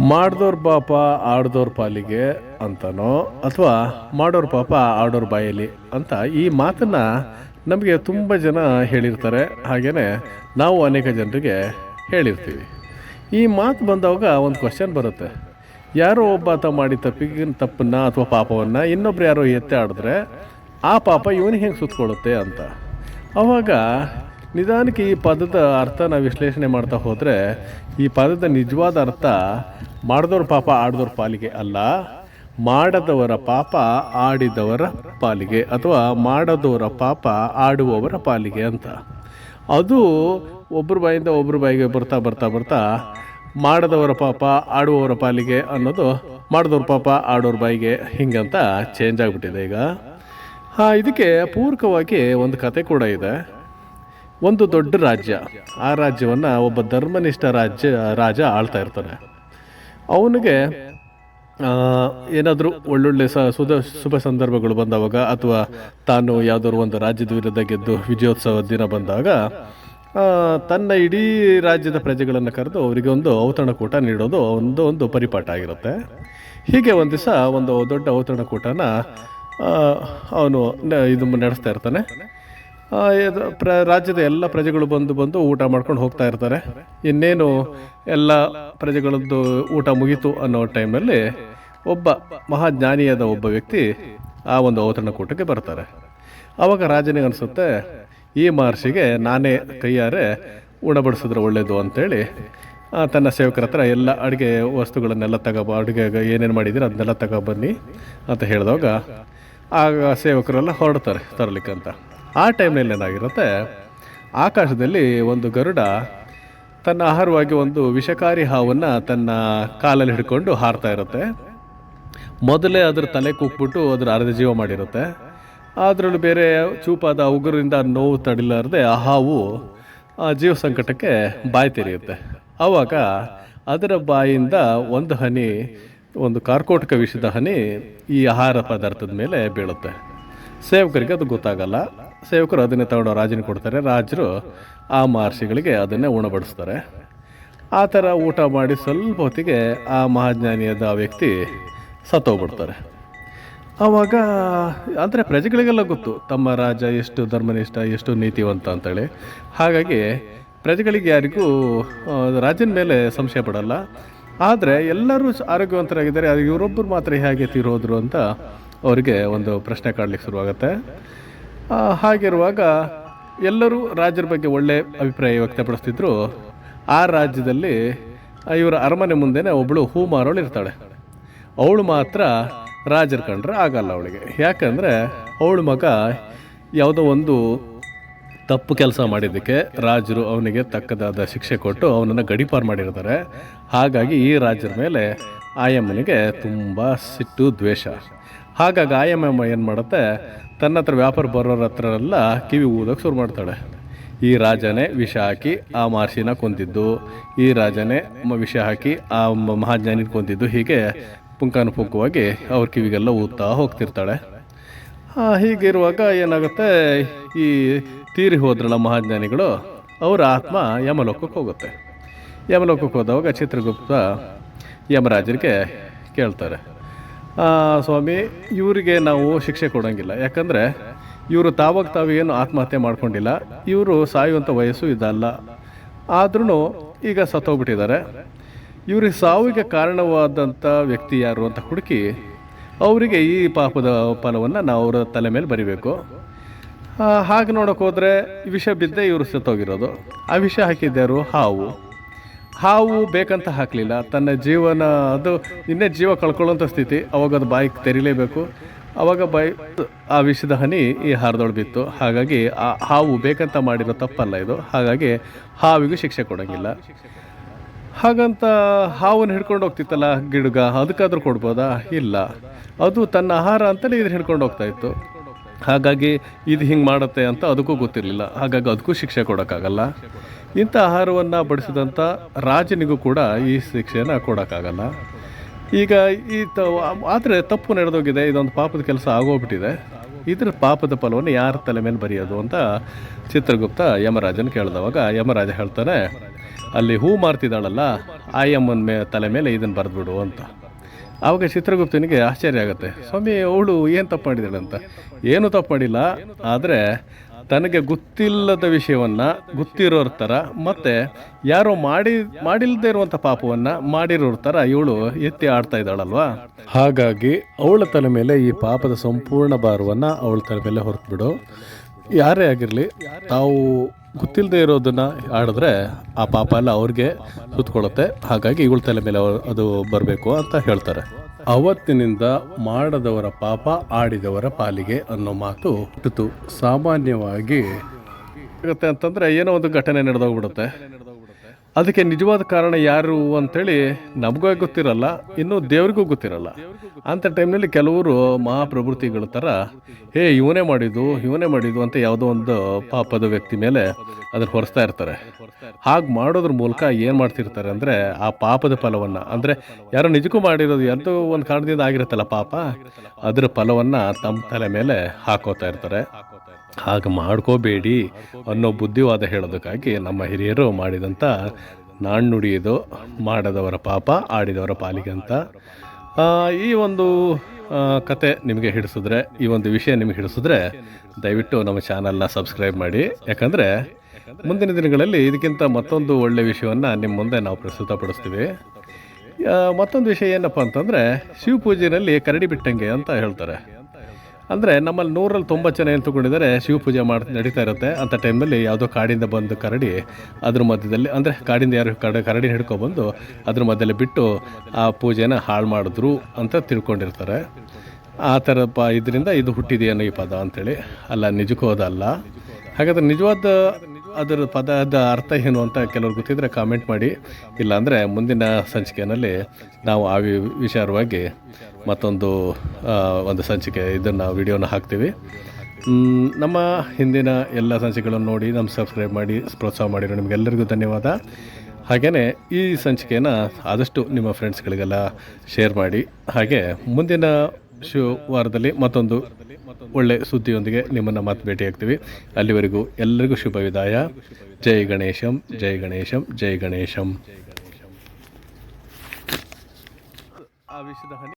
ಮಾಡ್ದೋರ್ ಪಾಪ ಆಡ್ದೋರ್ ಪಾಲಿಗೆ ಅಂತನೋ ಅಥವಾ ಮಾಡೋರ್ ಪಾಪ ಆಡೋರ್ ಬಾಯಲ್ಲಿ ಅಂತ ಈ ಮಾತನ್ನ ನಮಗೆ ತುಂಬ ಜನ ಹೇಳಿರ್ತಾರೆ. ಹಾಗೆಯೇ ನಾವು ಅನೇಕ ಜನರಿಗೆ ಹೇಳಿರ್ತೀವಿ. ಈ ಮಾತು ಬಂದಾಗ ಒಂದು ಕ್ವಶನ್ ಬರುತ್ತೆ. ಯಾರೋ ಒಬ್ಬ ಆತ ಮಾಡಿ ತಪ್ಪಿಗಿನ ತಪ್ಪನ್ನ ಅಥವಾ ಪಾಪವನ್ನು ಇನ್ನೊಬ್ರು ಯಾರೋ ಎತ್ತೆ ಆಡಿದ್ರೆ ಆ ಪಾಪ ಇವನಿಗೆ ಹೆಂಗೆ ಸುತ್ಕೊಳ್ಳುತ್ತೆ ಅಂತ. ಅವಾಗ ನಿಧಾನಕ್ಕೆ ಈ ಪದದ ಅರ್ಥ ನಾವು ವಿಶ್ಲೇಷಣೆ ಮಾಡ್ತಾ ಹೋದರೆ, ಈ ಪದದ ನಿಜವಾದ ಅರ್ಥ ಮಾಡಿದವ್ರ ಪಾಪ ಆಡಿದವ್ರ ಪಾಲಿಗೆ ಅಲ್ಲ. ಮಾಡದವರ ಪಾಪ ಆಡಿದವರ ಪಾಲಿಗೆ ಅಥವಾ ಮಾಡದವರ ಪಾಪ ಆಡುವವರ ಪಾಲಿಗೆ ಅಂತ. ಅದು ಒಬ್ಬರ ಬಾಯಿಂದ ಒಬ್ಬರ ಬಾಯಿಗೆ ಬರ್ತಾ ಬರ್ತಾ ಬರ್ತಾ ಮಾಡದವರ ಪಾಪ ಆಡುವವರ ಪಾಲಿಗೆ ಅನ್ನೋದು ಮಾಡಿದವ್ರ ಪಾಪ ಆಡೋರ ಬಾಯಿಗೆ ಹಿಂಗಂತ ಚೇಂಜ್ ಆಗಿಬಿಟ್ಟಿದೆ ಈಗ. ಹಾಂ, ಇದಕ್ಕೆ ಪೂರಕವಾಗಿ ಒಂದು ಕತೆ ಕೂಡ ಇದೆ. ಒಂದು ದೊಡ್ಡ ರಾಜ್ಯ. ಆ ರಾಜ್ಯವನ್ನು ಒಬ್ಬ ಧರ್ಮನಿಷ್ಠ ರಾಜ್ಯ, ರಾಜ ಆಳ್ತಾ ಇರ್ತಾನೆ. ಅವನಿಗೆ ಏನಾದರೂ ಒಳ್ಳೊಳ್ಳೆ ಸ, ಸುದ, ಶುಭ ಸಂದರ್ಭಗಳು ಬಂದವಾಗ ಅಥವಾ ತಾನು ಯಾವುದಾದ್ರು ಒಂದು ರಾಜ್ಯದ ವಿರುದ್ಧ ಗೆದ್ದು ವಿಜಯೋತ್ಸವ ದಿನ ಬಂದಾಗ ತನ್ನ ಇಡೀ ರಾಜ್ಯದ ಪ್ರಜೆಗಳನ್ನು ಕರೆದು ಅವರಿಗೆ ಒಂದು ಔತಣಕೂಟ ನೀಡೋದು ಒಂದು ಒಂದು ಪರಿಪಾಠ ಆಗಿರುತ್ತೆ. ಹೀಗೆ ಒಂದು ದಿವಸ ಒಂದು ದೊಡ್ಡ ಔತಣಕೂಟನ ಅವನು ಇದು ನಡೆಸ್ತಾ ಇರ್ತಾನೆ. ಪ್ರ ರಾಜ್ಯದ ಎಲ್ಲ ಪ್ರಜೆಗಳು ಬಂದು ಬಂದು ಊಟ ಮಾಡ್ಕೊಂಡು ಹೋಗ್ತಾ ಇರ್ತಾರೆ. ಇನ್ನೇನು ಎಲ್ಲ ಪ್ರಜೆಗಳದ್ದು ಊಟ ಮುಗೀತು ಅನ್ನೋ ಟೈಮಲ್ಲಿ ಒಬ್ಬ ಮಹಾಜ್ಞಾನಿಯಾದ ಒಬ್ಬ ವ್ಯಕ್ತಿ ಆ ಒಂದು ಔತಣಕೂಟಕ್ಕೆ ಬರ್ತಾರೆ. ಆವಾಗ ರಾಜನಿಗೆ ಅನಿಸುತ್ತೆ ಈ ಮಹರ್ಷಿಗೆ ನಾನೇ ಕೈಯಾರೆ ಉಣಬಡಿಸಿದ್ರೆ ಒಳ್ಳೆಯದು ಅಂತೇಳಿ ಆ, ತನ್ನ ಸೇವಕರ ಹತ್ರ ಎಲ್ಲ ಅಡುಗೆ ವಸ್ತುಗಳನ್ನೆಲ್ಲ ತಗೋಬ ಅಡುಗೆಗೆ ಏನೇನು ಮಾಡಿದ್ದೀರ ಅದನ್ನೆಲ್ಲ ತಗೊಬನ್ನಿ ಅಂತ ಹೇಳಿದಾಗ ಆಗ ಸೇವಕರೆಲ್ಲ ಹೊರಡ್ತಾರೆ ತರಲಿಕ್ಕಂತ. ಆ ಟೈಮ್ನಲ್ಲಿ ಏನಾಗಿರುತ್ತೆ? ಆಕಾಶದಲ್ಲಿ ಒಂದು ಗರುಡ ತನ್ನ ಆಹಾರವಾಗಿ ಒಂದು ವಿಷಕಾರಿ ಹಾವನ್ನು ತನ್ನ ಕಾಲಲ್ಲಿ ಹಿಡ್ಕೊಂಡು ಹಾರ್ತಾ ಇರುತ್ತೆ. ಮೊದಲೇ ಅದ್ರ ತಲೆ ಕುಕ್ಬಿಟ್ಟು ಅದ್ರ ಅರ್ಧ ಜೀವ ಮಾಡಿರುತ್ತೆ. ಅದರಲ್ಲೂ ಬೇರೆ ಚೂಪಾದ ಉಗುರಿಂದ ನೋವು ತಡಿಲಾರದೆ ಆ ಹಾವು ಆ ಜೀವ ಸಂಕಟಕ್ಕೆ ಬಾಯಿ ತೆರೆಯುತ್ತೆ. ಆವಾಗ ಅದರ ಬಾಯಿಂದ ಒಂದು ಹನಿ, ಒಂದು ಕಾರ್ಕೋಟಕ ವಿಷದ ಹನಿ ಈ ಆಹಾರ ಪದಾರ್ಥದ ಮೇಲೆ ಬೀಳುತ್ತೆ. ಸೇವಕರಿಗೆ ಅದು ಗೊತ್ತಾಗಲ್ಲ. ಸೇವಕರು ಅದನ್ನೇ ತಗೊಂಡು ರಾಜನಿಗೆ ಕೊಡ್ತಾರೆ. ರಾಜರು ಆ ಮಹರ್ಷಿಗಳಿಗೆ ಅದನ್ನೇ ಉಣಬಡಿಸ್ತಾರೆ. ಆ ಥರ ಊಟ ಮಾಡಿ ಸ್ವಲ್ಪ ಹೊತ್ತಿಗೆ ಆ ಮಹಾಜ್ಞಾನಿಯಾದ ವ್ಯಕ್ತಿ ಸತ್ತೋಗ್ಬಿಡ್ತಾರೆ. ಆವಾಗ ಅಂದರೆ ಪ್ರಜೆಗಳಿಗೆಲ್ಲ ಗೊತ್ತು, ತಮ್ಮ ರಾಜ ಎಷ್ಟು ಧರ್ಮನಿಷ್ಠ, ಎಷ್ಟು ನೀತಿವಂತ ಅಂತೇಳಿ. ಹಾಗಾಗಿ ಪ್ರಜೆಗಳಿಗೆ ಯಾರಿಗೂ ರಾಜನ ಮೇಲೆ ಸಂಶಯ ಪಡಲ್ಲ. ಆದರೆ ಎಲ್ಲರೂ ಆರೋಗ್ಯವಂತರಾಗಿದ್ದಾರೆ. ಅದು ಇವರೊಬ್ಬರು ಮಾತ್ರ ಹೇಗೆ ತೀರೋದ್ರು ಅಂತ ಅವರಿಗೆ ಒಂದು ಪ್ರಶ್ನೆ ಕಾಡ್ಲಿಕ್ಕೆ ಶುರುವಾಗುತ್ತೆ. ಹಾಗಿರುವಾಗ ಎಲ್ಲರೂ ರಾಜರ ಬಗ್ಗೆ ಒಳ್ಳೆ ಅಭಿಪ್ರಾಯ ವ್ಯಕ್ತಪಡಿಸ್ತಿದ್ರು. ಆ ರಾಜ್ಯದಲ್ಲಿ ಇವರ ಅರಮನೆ ಮುಂದೆನೇ ಒಬ್ಬಳು ಹೂ ಮಾರೋಳು ಇರ್ತಾಳೆ. ಅವಳು ಮಾತ್ರ ರಾಜರ ಕಂಡ್ರೆ ಆಗಲ್ಲ ಅವಳಿಗೆ. ಯಾಕಂದರೆ ಅವಳ ಮಗ ಯಾವುದೋ ಒಂದು ತಪ್ಪು ಕೆಲಸ ಮಾಡಿದ್ದಕ್ಕೆ ರಾಜರು ಅವನಿಗೆ ತಕ್ಕದಾದ ಶಿಕ್ಷೆ ಕೊಟ್ಟು ಅವನನ್ನು ಗಡಿಪಾರು ಮಾಡಿರ್ತಾರೆ. ಹಾಗಾಗಿ ಈ ರಾಜರ ಮೇಲೆ ಆಯಮ್ಮನಿಗೆ ತುಂಬ ಸಿಟ್ಟು ದ್ವೇಷ. ಹಾಗಾಗಿ ಆಯಮ್ಮ ಏನು ಮಾಡುತ್ತೆ? ತನ್ನ ಹತ್ರ ವ್ಯಾಪಾರ ಬರೋರ ಹತ್ರ ಕಿವಿ ಊದಕ್ಕೆ ಶುರು ಮಾಡ್ತಾಳೆ. ಈ ರಾಜನೇ ವಿಷ ಹಾಕಿ ಆ ಮಹರ್ಷಿನ ಕೊಂದಿದ್ದು, ಈ ರಾಜನೇ ವಿಷ ಹಾಕಿ ಆ ಮಹಾಜ್ಞಾನಿ ಕೊಂದಿದ್ದು ಹೀಗೆ ಪುಂಕಾನುಪುಂಕವಾಗಿ ಅವ್ರ ಕಿವಿಗೆಲ್ಲ ಊದ್ತಾ ಹೋಗ್ತಿರ್ತಾಳೆ. ಹೀಗಿರುವಾಗ ಏನಾಗುತ್ತೆ? ಈ ತೀರಿ ಹೋದ್ರಲ್ಲ ಮಹಾಜ್ಞಾನಿಗಳು, ಅವರ ಆತ್ಮ ಯಮಲೋಕಕ್ಕೆ ಹೋಗುತ್ತೆ. ಯಮಲೋಕಕ್ಕೆ ಹೋದವಾಗ ಚಿತ್ರಗುಪ್ತ ಯಮರಾಜರಿಗೆ ಕೇಳ್ತಾರೆ. ಸ್ವಾಮಿ, ಇವರಿಗೆ ನಾವು ಶಿಕ್ಷೆ ಕೊಡೋಂಗಿಲ್ಲ. ಯಾಕಂದರೆ ಇವರು ತಾವಾಗ ತಾವು ಏನು ಆತ್ಮಹತ್ಯೆ ಮಾಡ್ಕೊಂಡಿಲ್ಲ. ಇವರು ಸಾಯುವಂಥ ವಯಸ್ಸು ಇದಲ್ಲ. ಆದ್ರೂ ಈಗ ಸತ್ತೋಗ್ಬಿಟ್ಟಿದ್ದಾರೆ. ಇವ್ರಿಗೆ ಸಾವಿಗೆ ಕಾರಣವಾದಂಥ ವ್ಯಕ್ತಿ ಯಾರು ಅಂತ ಹುಡುಕಿ ಅವರಿಗೆ ಈ ಪಾಪದ ಫಲವನ್ನು ನಾವು ಅವರ ತಲೆ ಮೇಲೆ ಬರಿಬೇಕು. ಹಾಗೆ ನೋಡೋಕೆ ಹೋದರೆ ವಿಷ ಬಿದ್ದೇ ಇವರು ಸತ್ತೋಗಿರೋದು. ಆ ವಿಷ ಹಾಕಿದ್ದಾರು ಹಾವು. ಹಾವು ಬೇಕಂತ ಹಾಕಲಿಲ್ಲ. ತನ್ನ ಜೀವನ, ಅದು ಇನ್ನೇ ಜೀವ ಕಳ್ಕೊಳ್ಳೋಂಥ ಸ್ಥಿತಿ. ಅವಾಗ ಅದು ಬಾಯಿ ತೆರಿಲೇಬೇಕು. ಅವಾಗ ಬಾಯಿ, ಆ ವಿಷದ ಹನಿ ಈ ಹಾರದೊಳು ಬಿತ್ತು. ಹಾಗಾಗಿ ಆ ಹಾವು ಬೇಕಂತ ಮಾಡಿರೋ ತಪ್ಪಲ್ಲ ಇದು. ಹಾಗಾಗಿ ಹಾವಿಗೂ ಶಿಕ್ಷೆ ಕೊಡೋಂಗಿಲ್ಲ. ಹಾಗಂತ ಹಾವನ್ನು ಹಿಡ್ಕೊಂಡು ಹೋಗ್ತಿತ್ತಲ್ಲ ಗಿಡಗ, ಅದಕ್ಕಾದ್ರೂ ಕೊಡ್ಬೋದಾ? ಇಲ್ಲ. ಅದು ತನ್ನ ಆಹಾರ ಅಂತಲೇ ಇದು ಹಿಡ್ಕೊಂಡು ಹೋಗ್ತಾ ಇತ್ತು. ಹಾಗಾಗಿ ಇದು ಹಿಂಗೆ ಮಾಡುತ್ತೆ ಅಂತ ಅದಕ್ಕೂ ಗೊತ್ತಿರಲಿಲ್ಲ. ಹಾಗಾಗಿ ಅದಕ್ಕೂ ಶಿಕ್ಷೆ ಕೊಡೋಕ್ಕಾಗಲ್ಲ. ಇಂಥ ಆಹಾರವನ್ನು ಬಡಿಸಿದಂಥ ರಾಜನಿಗೂ ಕೂಡ ಈ ಶಿಕ್ಷೆಯನ್ನು ಕೊಡೋಕ್ಕಾಗಲ್ಲ. ಈಗ ಈ ತ, ಆದರೆ ತಪ್ಪು ನಡೆದೋಗಿದೆ, ಇದೊಂದು ಪಾಪದ ಕೆಲಸ ಆಗೋಗ್ಬಿಟ್ಟಿದೆ. ಇದ್ರ ಪಾಪದ ಫಲವನ್ನು ಯಾರ ತಲೆ ಮೇಲೆ ಬರೆಯೋದು ಅಂತ ಚಿತ್ರಗುಪ್ತ ಯಮರಾಜನ ಕೇಳಿದವಾಗ ಯಮರಾಜ ಹೇಳ್ತಾನೆ, ಅಲ್ಲಿ ಹೂ ಮಾರ್ತಿದ್ದಾಳಲ್ಲ ಆಯಮ್ಮನ ಮೇ, ತಲೆ ಮೇಲೆ ಇದನ್ನು ಬರೆದ್ಬಿಡು ಅಂತ. ಆವಾಗ ಚಿತ್ರಗುಪ್ತನಿಗೆ ಆಶ್ಚರ್ಯ ಆಗುತ್ತೆ, ಸ್ವಾಮಿ, ಅವಳು ಏನು ತಪ್ಪು ಮಾಡಿದಾಳೆ ಅಂತ ಏನು ತಪ್ಪು ಮಾಡಿಲ್ಲ, ಆದರೆ ತನಗೆ ಗೊತ್ತಿಲ್ಲದ ವಿಷಯವನ್ನು ಗೊತ್ತಿರೋರ ಥರ ಮತ್ತು ಯಾರೋ ಮಾಡಿ ಮಾಡಿಲ್ಲದೆ ಇರುವಂಥ ಪಾಪವನ್ನು ಮಾಡಿರೋರ ಥರ ಇವಳು ಎತ್ತಿ ಆಡ್ತಾ ಇದ್ದಾಳಲ್ವಾ? ಹಾಗಾಗಿ ಅವಳ ತಲೆ ಮೇಲೆ ಈ ಪಾಪದ ಸಂಪೂರ್ಣ ಭಾರವನ್ನು ಅವಳ ತಲೆ ಮೇಲೆ ಹೊರತುಬಿಡು. ಯಾರೇ ಆಗಿರಲಿ, ತಾವು ಗೊತ್ತಿಲ್ಲದೆ ಇರೋದನ್ನ ಆಡಿದ್ರೆ ಆ ಪಾಪ ಎಲ್ಲ ಅವ್ರಿಗೆ ಸುತ್ಕೊಳ್ಳುತ್ತೆ. ಹಾಗಾಗಿ ಇವಳ ತಲೆ ಮೇಲೆ ಅದು ಬರಬೇಕು ಅಂತ ಹೇಳ್ತಾರೆ. ಅವತ್ತಿನಿಂದ ಮಾಡದವರ ಪಾಪ ಆಡಿದವರ ಪಾಲಿಗೆ ಅನ್ನೋ ಮಾತು ಹುಟ್ಟಿತು ಸಾಮಾನ್ಯವಾಗಿ ಅಂತಂದ್ರೆ ಏನೋ ಒಂದು ಘಟನೆ ನಡೆದೋಗ್ಬಿಡುತ್ತೆ. ಅದಕ್ಕೆ ನಿಜವಾದ ಕಾರಣ ಯಾರು ಅಂತೇಳಿ ನಮಗೂ ಗೊತ್ತಿರಲ್ಲ, ಇನ್ನು ದೇವರಿಗೂ ಗೊತ್ತಿರಲ್ಲ. ಅಂಥ ಟೈಮ್ನಲ್ಲಿ ಕೆಲವರು ಮಹಾಪ್ರಭೃತಿಗಳ ಥರ, ಹೇ, ಇವನೇ ಮಾಡಿದ್ದು ಇವನೇ ಮಾಡಿದ್ದು ಅಂತ ಯಾವುದೋ ಒಂದು ಪಾಪದ ವ್ಯಕ್ತಿ ಮೇಲೆ ಅದನ್ನು ಹೊರಿಸ್ತಾ ಇರ್ತಾರೆ. ಹಾಗೆ ಮಾಡೋದ್ರ ಮೂಲಕ ಏನು ಮಾಡ್ತಿರ್ತಾರೆ ಅಂದರೆ, ಆ ಪಾಪದ ಫಲವನ್ನು, ಅಂದರೆ ಯಾರೋ ನಿಜಕ್ಕೂ ಮಾಡಿರೋದು ಎಂಥ ಒಂದು ಕಾರಣದಿಂದ ಆಗಿರುತ್ತಲ್ಲ ಪಾಪ, ಅದರ ಫಲವನ್ನು ತಮ್ಮ ತಲೆ ಮೇಲೆ ಹಾಕೋತಾ ಇರ್ತಾರೆ. ಹಾಗೆ ಮಾಡ್ಕೋಬೇಡಿ ಅನ್ನೋ ಬುದ್ಧಿವಾದ ಹೇಳೋದಕ್ಕಾಗಿ ನಮ್ಮ ಹಿರಿಯರು ಮಾಡಿದಂಥ ನಾಣ್ಣುಡಿಯದು ಮಾಡದವರ ಪಾಪ ಆಡಿದವರ ಪಾಲಿಗೆ ಅಂತ. ಆ, ಈ ಒಂದು ಕತೆ ನಿಮಗೆ ಹಿಡಿಸಿದ್ರೆ ಈ ಒಂದು ವಿಷಯ ನಿಮಗೆ ಹಿಡಿಸಿದ್ರೆ ದಯವಿಟ್ಟು ನಮ್ಮ ಚಾನಲ್ನ ಸಬ್ಸ್ಕ್ರೈಬ್ ಮಾಡಿ. ಯಾಕಂದರೆ ಮುಂದಿನ ದಿನಗಳಲ್ಲಿ ಇದಕ್ಕಿಂತ ಮತ್ತೊಂದು ಒಳ್ಳೆಯ ವಿಷಯವನ್ನು ನಿಮ್ಮ ಮುಂದೆ ನಾವು ಪ್ರಸ್ತುತಪಡಿಸ್ತೀವಿ. ಮತ್ತೊಂದು ವಿಷಯ ಏನಪ್ಪ ಅಂತಂದರೆ ಶಿವಪೂಜೆಯಲ್ಲಿ ಕರಡಿ ಬಿಟ್ಟಂಗೆ ಅಂತ ಹೇಳ್ತಾರೆ. ಅಂದರೆ ನಮ್ಮಲ್ಲಿ ನೂರಲ್ಲಿ ತೊಂಬತ್ತು ಜನ ಏನು ತಗೊಂಡಿದ್ದಾರೆ, ಶಿವ ಪೂಜೆ ಮಾಡಿ, ನಡೀತಾ ಇರುತ್ತೆ. ಅಂಥ ಟೈಮಲ್ಲಿ ಯಾವುದೋ ಕಾಡಿಂದ ಬಂದು ಕರಡಿ, ಅದ್ರ ಮಧ್ಯದಲ್ಲಿ, ಅಂದರೆ ಕಾಡಿಂದ ಯಾರು ಕಡ, ಕರಡಿ ಹಿಡ್ಕೊಬಂದು ಅದ್ರ ಮಧ್ಯದಲ್ಲಿ ಬಿಟ್ಟು ಆ ಪೂಜೆನ ಹಾಳು ಮಾಡಿದ್ರು ಅಂತ ತಿಳ್ಕೊಂಡಿರ್ತಾರೆ. ಆ ಥರ ಪ, ಇದರಿಂದ ಇದು ಹುಟ್ಟಿದೆಯೇನೋ ಈ ಪದ ಅಂಥೇಳಿ ಅಲ್ಲ, ನಿಜಕ್ಕೂ ಅದಲ್ಲ. ಹಾಗಾದ್ರೆ ನಿಜವಾದ ಅದರ ಪದದ ಅರ್ಥ ಏನು ಅಂತ ಕೆಲವ್ರು ಗೊತ್ತಿದ್ರೆ ಕಾಮೆಂಟ್ ಮಾಡಿ. ಇಲ್ಲಾಂದರೆ ಮುಂದಿನ ಸಂಚಿಕೆಯಲ್ಲಿ ನಾವು ಆ ವಿಚಾರವಾಗಿ ಮತ್ತೊಂದು ಒಂದು ಸಂಚಿಕೆ ಇದನ್ನು ವಿಡಿಯೋನ ಹಾಕ್ತೀವಿ. ನಮ್ಮ ಹಿಂದಿನ ಎಲ್ಲ ಸಂಚಿಕೆಗಳನ್ನು ನೋಡಿ, ನಮ್ಮ ಸಬ್ಸ್ಕ್ರೈಬ್ ಮಾಡಿ, ಪ್ರೋತ್ಸಾಹ ಮಾಡಿರೋ ನಿಮಗೆಲ್ಲರಿಗೂ ಧನ್ಯವಾದ. ಹಾಗೆಯೇ ಈ ಸಂಚಿಕೆಯನ್ನು ಆದಷ್ಟು ನಿಮ್ಮ ಫ್ರೆಂಡ್ಸ್ಗಳಿಗೆಲ್ಲ ಶೇರ್ ಮಾಡಿ. ಹಾಗೆ ಮುಂದಿನ ವಾರದಲ್ಲಿ ಮತ್ತೊಂದು ಒಳ್ಳೆ ಸುದ್ದಿಯೊಂದಿಗೆ ನಿಮ್ಮನ್ನು ಮತ್ತೆ ಭೇಟಿಯಾಗ್ತೀವಿ. ಅಲ್ಲಿವರೆಗೂ ಎಲ್ಲರಿಗೂ ಶುಭ ವಿದಾಯ. ಜೈ ಗಣೇಶಂ ಜೈ ಗಣೇಶಂ ಜೈ ಗಣೇಶಂ. ಆ ವಿಷಯದ